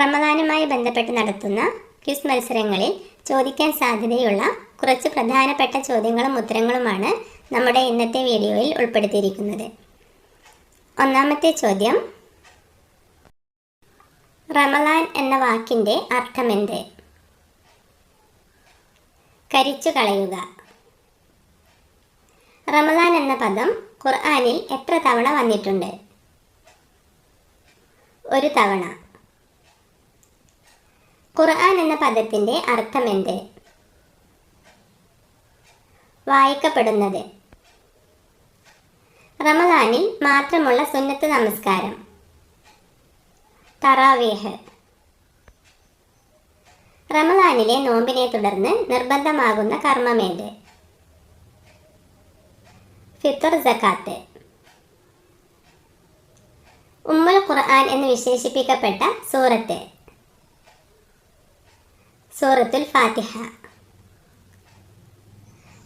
റമദാനുമായി ബന്ധപ്പെട്ട് നടത്തുന്ന ക്വിസ് മത്സരങ്ങളിൽ ചോദിക്കാൻ സാധ്യതയുള്ള കുറച്ച് പ്രധാനപ്പെട്ട ചോദ്യങ്ങളും ഉത്തരങ്ങളുമാണ് നമ്മുടെ ഇന്നത്തെ വീഡിയോയിൽ ഉൾപ്പെടുത്തിയിരിക്കുന്നത്. ഒന്നാമത്തെ ചോദ്യം റമലാൻ എന്ന വാക്കിന്റെ അർത്ഥമെന്ത്? കരിച്ചു കളയുക. റമലാൻ എന്ന പദം ഖുർആാനിൽ എത്ര തവണ വന്നിട്ടുണ്ട്? ഒരു തവണ. ഖുർആൻ എന്ന പദത്തിന്റെ അർത്ഥമെന്ത്? വായിക്കപ്പെടുന്നത്. റമദാനിൽ മാത്രമുള്ള സുന്നത്ത് നമസ്കാരം. തറാവേഹ്. റമദാനിലെ നോമ്പിനെ തുടർന്ന് നിർബന്ധമാകുന്ന കർമ്മമേത്? ഫിത്തർ ജക്കാത്ത് ഉമ്മുൽ ഖുർആൻ എന്ന് വിശേഷിപ്പിക്കപ്പെട്ട സൂറത്ത്. സൂറത്തുൽ ഫാത്തിഹ.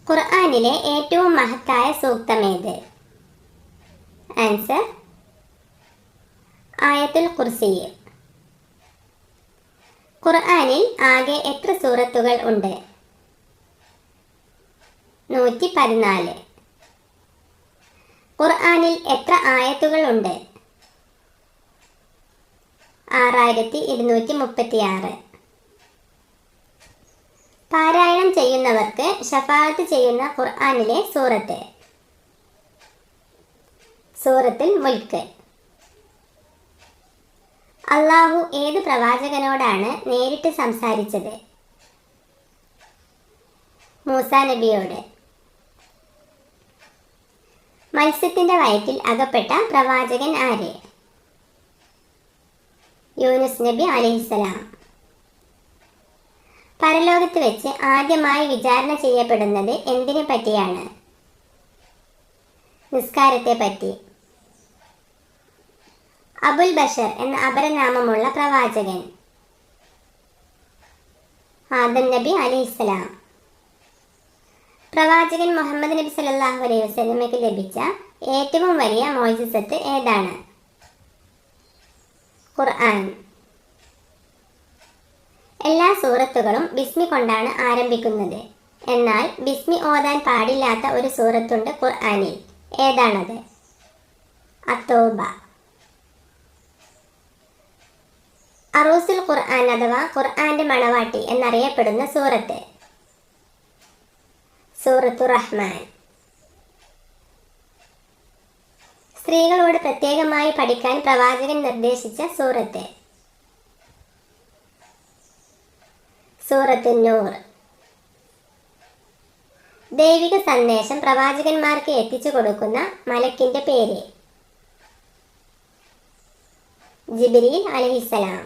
ഖുർആാനിലെ ഏറ്റവും മഹത്തായ സൂക്തമേത്? ആൻസർ ആയത്തുൽ കുർസി ഖുർആാനിൽ ആകെ എത്ര സൂറത്തുകൾ ഉണ്ട്? നൂറ്റി പതിനാല് ഖുർആാനിൽ എത്ര ആയത്തുകൾ ഉണ്ട്? ആറായിരത്തി ഇരുന്നൂറ്റി മുപ്പത്തി ആറ് പാരായണം ചെയ്യുന്നവർക്ക് ഷഫാത്ത് ചെയ്യുന്ന ഖുർആാനിലെ സൂറത്ത്. സൂറത്തിൽ മുൽക്ക്. അള്ളാഹു ഏത് പ്രവാചകനോടാണ് നേരിട്ട് സംസാരിച്ചത്? മൂസ നബിയോട്. മത്സ്യത്തിന്റെ വയറ്റിൽ അകപ്പെട്ട പ്രവാചകൻ ആര്? യൂനുസ് നബി അലഹിസലാം പരലോകത്ത് വെച്ച് ആദ്യമായി വിചാരണ ചെയ്യപ്പെടുന്നത് എന്തിനെ പറ്റിയാണ്? നിസ്കാരത്തെ പറ്റി. അബുൽ ബഷർ എന്ന അപരനാമമുള്ള പ്രവാചകൻ. ആദം നബി അലിസ്ലാം പ്രവാചകൻ മുഹമ്മദ് നബി സല്ലാഹു അലൈഹി വസ്ലമയ്ക്ക് ലഭിച്ച ഏറ്റവും വലിയ മോജിസത്ത് ഏതാണ്? ഖുർആൻ. എല്ലാ സൂറത്തുകളും ബിസ്മി കൊണ്ടാണ് ആരംഭിക്കുന്നത്. എന്നാൽ ബിസ്മി ഓതാൻ പാടില്ലാത്ത ഒരു സൂറത്തുണ്ട് ഖുർആാനിൽ. ഏതാണത്? അത്തോബ. അറൂസുൽ ഖുർആൻ അഥവാ ഖുർആന്റെ മണവാട്ടി എന്നറിയപ്പെടുന്ന സൂറത്ത്. സൂറത്തു റഹ്മാൻ. സ്ത്രീകളോട് പ്രത്യേകമായി പഠിക്കാൻ പ്രവാചകൻ നിർദ്ദേശിച്ച സൂറത്ത്. സൂറത്തു നൂർ ദൈവിക സന്ദേശം പ്രവാചകന്മാർക്ക് എത്തിച്ചു കൊടുക്കുന്ന മലക്കിന്റെ പേര്. ജിബിരി അലഹിസലാം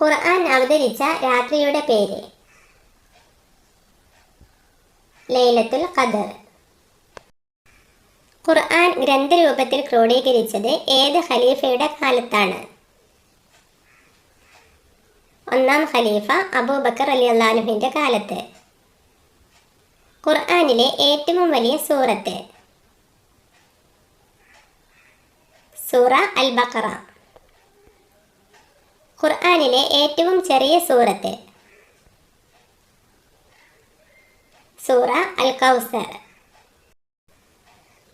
ഖുർആൻ അവതരിച്ച രാത്രിയുടെ പേര്. ലൈലത്തുൽ ഖദർ. ഖുർആൻ ഗ്രന്ഥരൂപത്തിൽ ക്രോഡീകരിച്ചത് ഏത് ഖലീഫയുടെ കാലത്താണ്? ഒന്നാം ഖലീഫ അബൂബക്കർ അലി അള്ളാനുഹിന്റെ കാലത്ത്. ഖുർആാനിലെ ഏറ്റവും വലിയ സൂറത്ത്. സൂറ അൽ ബക്കറ ഖുർആാനിലെ ഏറ്റവും ചെറിയ സൂറത്ത്. സൂറ അൽ കൗസർ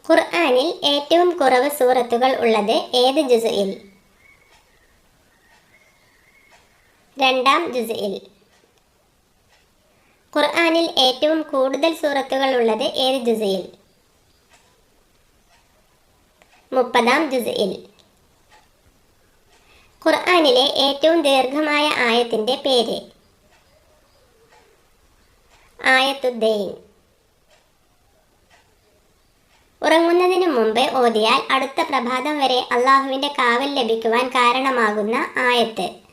ഖുർആാനിൽ ഏറ്റവും കുറവ് സൂറത്തുകൾ ഉള്ളത് ഏത് ജുസയിൽ രണ്ടാം ജുസയിൽ ഖുർആാനിൽ ഏറ്റവും കൂടുതൽ സൂറത്തുകൾ ഉള്ളത് ഏത് ജുസയിൽ മുപ്പതാം ജുസയിൽ ഖുർആാനിലെ ഏറ്റവും ദീർഘമായ ആയത്തിന്റെ പേര്. ആയത്തുദ്ദൈൻ. ഉറങ്ങുന്നതിന് മുമ്പ് ഓതിയാൽ അടുത്ത പ്രഭാതം വരെ അള്ളാഹുവിന്റെ കാവൽ ലഭിക്കുവാൻ കാരണമാകുന്ന ആയത്ത്.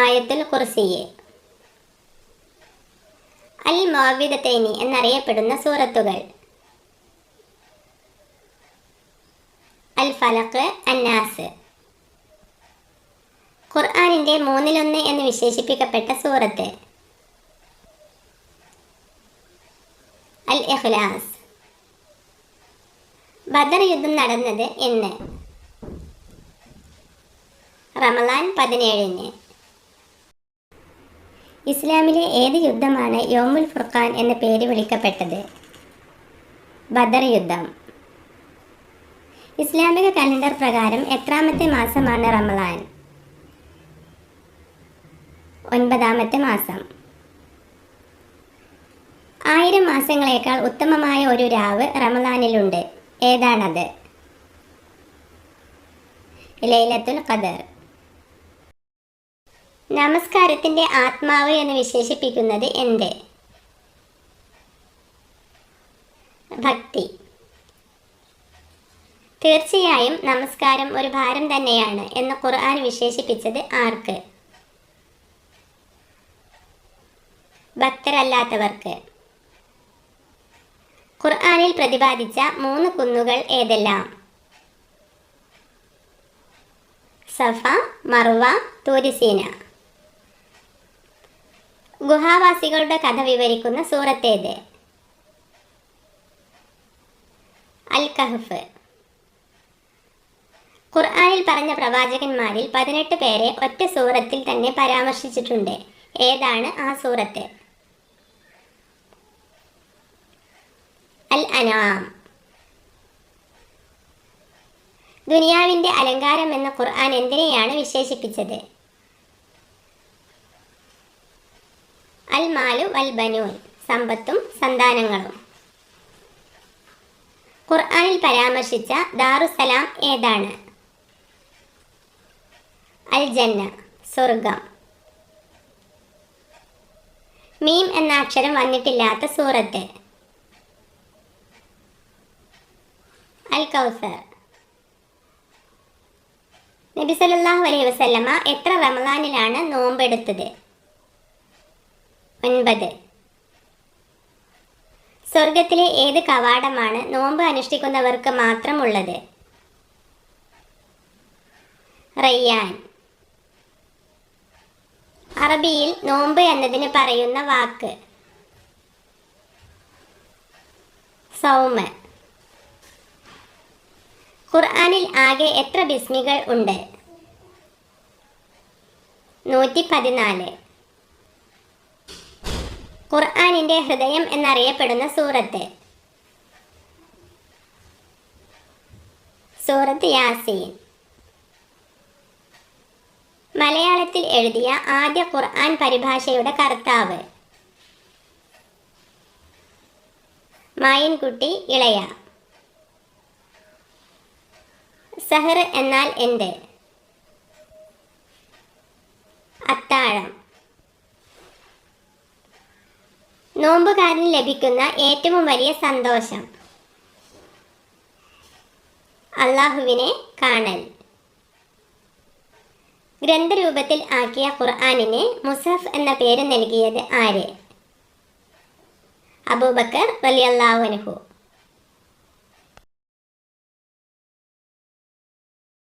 ആയത്തുൽ കുർസിയെ അൽ മോവിദത്തൈനി എന്നറിയപ്പെടുന്ന സൂറത്തുകൾ. അൽ ഫലക്ക് അന്നാസ് ഖുർആാനിന്റെ മൂന്നിലൊന്ന് എന്ന് വിശേഷിപ്പിക്കപ്പെട്ട സൂറത്ത്. അൽ ഇഖ്ലാസ് ബദർ യുദ്ധം നടന്നത് എന്ന്. റമലാൻ പതിനേഴിന്. ഇസ്ലാമിലെ ഏത് യുദ്ധമാണ് യോമുൽ ഫുർഖാൻ എന്ന പേര് വിളിക്കപ്പെട്ടത്? ബദർ യുദ്ധം. ഇസ്ലാമിക കലണ്ടർ പ്രകാരം എത്രാമത്തെ മാസമാണ് റമലാൻ ഒൻപതാമത്തെ മാസം. ആയിരം മാസങ്ങളേക്കാൾ ഉത്തമമായ ഒരു രാവ് റമലാനിലുണ്ട് ഏതാണത്? ലൈലത്തുൽ ഖദർ. നമസ്കാരത്തിന്റെ ആത്മാവ് എന്ന് വിശേഷിപ്പിക്കുന്നത് എന്ത്? ഭക്തി. തീർച്ചയായും നമസ്കാരം ഒരു ഭാരം തന്നെയാണ് എന്ന് ഖുർആൻ വിശേഷിപ്പിച്ചത് ആർക്ക്? ഭക്തരല്ലാത്തവർക്ക്. ഖുർആനിൽ പ്രതിപാദിച്ച മൂന്ന് കുന്നുകൾ ഏതെല്ലാം? സഫ മറുവ തൂരിസീന. ഗുഹാവാസികളുടെ കഥ വിവരിക്കുന്ന സൂറത്തേത് അൽ കഹഫ് ഖുർആാനിൽ പറഞ്ഞ പ്രവാചകന്മാരിൽ പതിനെട്ട് പേരെ ഒറ്റ സൂറത്തിൽ തന്നെ പരാമർശിച്ചിട്ടുണ്ട്. ഏതാണ് ആ സൂറത്ത്? അൽ അനാം ദുനിയാവിന്റെ അലങ്കാരം എന്ന ഖുർആൻ എന്തിനെയാണ് വിശേഷിപ്പിച്ചത് അൽ മാലു വൽ ബനൂൻ. സമ്പത്തും സന്താനങ്ങളും. ഖുർആാനിൽ പരാമർശിച്ച ദാറുസലാം ഏതാണ്? അൽജന്ന സ്വർഗം. മീം എന്ന അക്ഷരം വന്നിട്ടില്ലാത്ത സൂറത്ത്. അൽ കൗസർ നബി അലൈഹി വസല്ലമ എത്ര റമദാനിലാണ് നോമ്പെടുത്തത്? ഒൻപത്. സ്വർഗത്തിലെ ഏത് കവാടമാണ് നോമ്പ് അനുഷ്ഠിക്കുന്നവർക്ക് മാത്രമുള്ളത്? റയ്യാൻ. അറബിയിൽ നോമ്പ് എന്നതിന് പറയുന്ന വാക്ക്. സൗമ. ഖുർആാനിൽ ആകെ എത്ര ബിസ്മികൾ ഉണ്ട്? നൂറ്റി പതിനാല് ഖുർആനിന്റെ ഹൃദയം എന്നറിയപ്പെടുന്ന സൂറത്ത്. സൂറത്ത് യാസീൻ. മലയാളത്തിൽ എഴുതിയ ആദ്യ ഖുർആൻ പരിഭാഷയുടെ കർത്താവ്. മായൻകുട്ടി ഇളയ. സഹർ എന്നാൽ എന്ത്? നോമ്പുകാരന് ലഭിക്കുന്ന ഏറ്റവും വലിയ സന്തോഷം. അള്ളാഹുവിനെ കാണൽ. ഗ്രന്ഥരൂപത്തിൽ ആക്കിയ ഖുർആാനിന് മുസഫ് എന്ന പേര് നൽകിയത് ആര്? അബൂബക്കർ വലിയല്ലാഹുനഹു